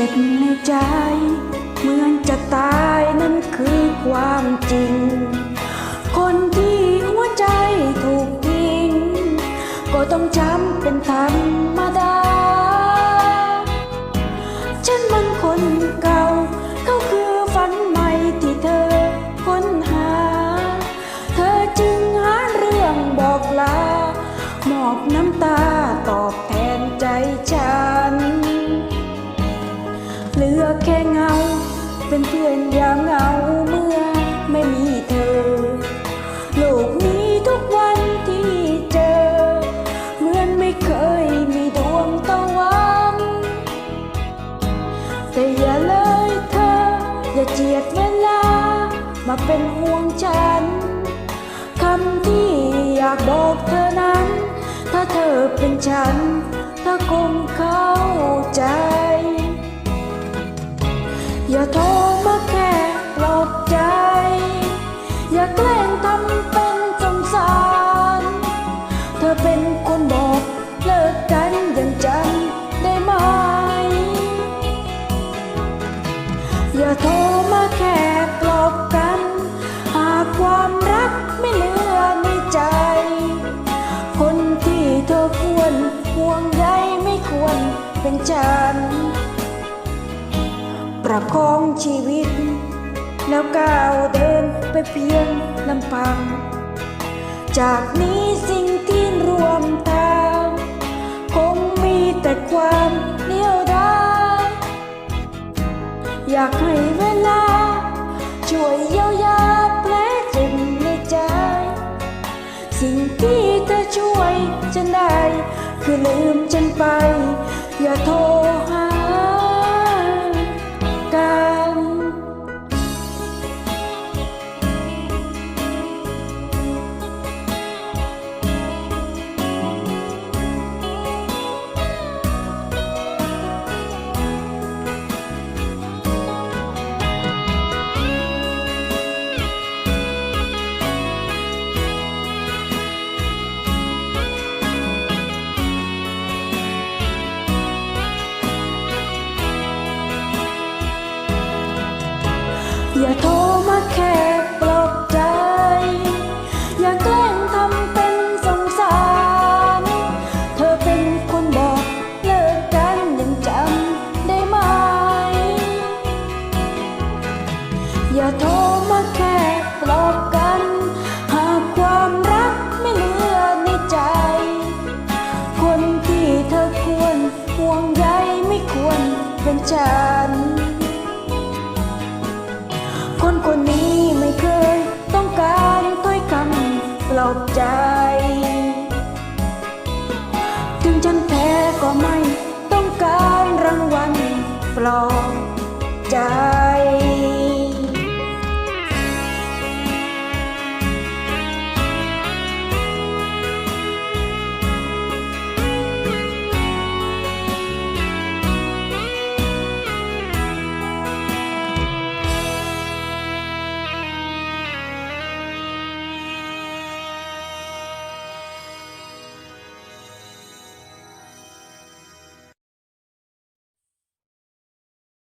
เจ็บในใจ เหมือนจะตายนั่นคือความจริง คนที่หัวใจถูกทิ้งก็ต้องจำเป็นธรรมดา ฉันมันคนเก่า เขาคือฝันใหม่ที่เธอค้นหา เธอจึงหาเรื่องบอกลา หมอบน้ำตา ย่างเหงาเมื่อไม่มีเธอ โลกนี้ทุกวันที่เจอ เหมือนไม่เคยมีดวงตะวันแต่อย่าเลยเธอ อย่าเจียดเวลา มาเป็นห่วงฉันคำที่อยากบอกเธอนั้น ถ้าเธอเป็นฉันเธอคงเข้าใจ อย่าโทร แกล้งทำเป็นสงสาร เธอเป็นคนบอกเลิกกันอย่างจันได้ไหม อย่าโทรมาแค่ปลอบกัน หากความรักไม่เหลือในใจ คนที่เธอควรห่วงใยไม่ควรเป็นฉันประคองชีวิต แล้วก้าวเดินไปเพียงลำพัง จากนี้สิ่งที่รวมทางคงมีแต่ความเดียวดายอยากให้เวลา ช่วยเยียวยาแผลเจ็บในใจ สิ่งที่เธอช่วยฉันได้ คือลืมฉันไป อย่าโทรหา โทรมาแค่ปลอบใจ อย่าแกล้งทำเป็นสงสาร เธอเป็นคนบอกเลิกกันยังจำได้ไหม อย่าโทรมาแค่ปลอบกัน หากความรักไม่เหลือในใจ คนที่เธอควรห่วงใยไม่ควรเป็นฉัน flor.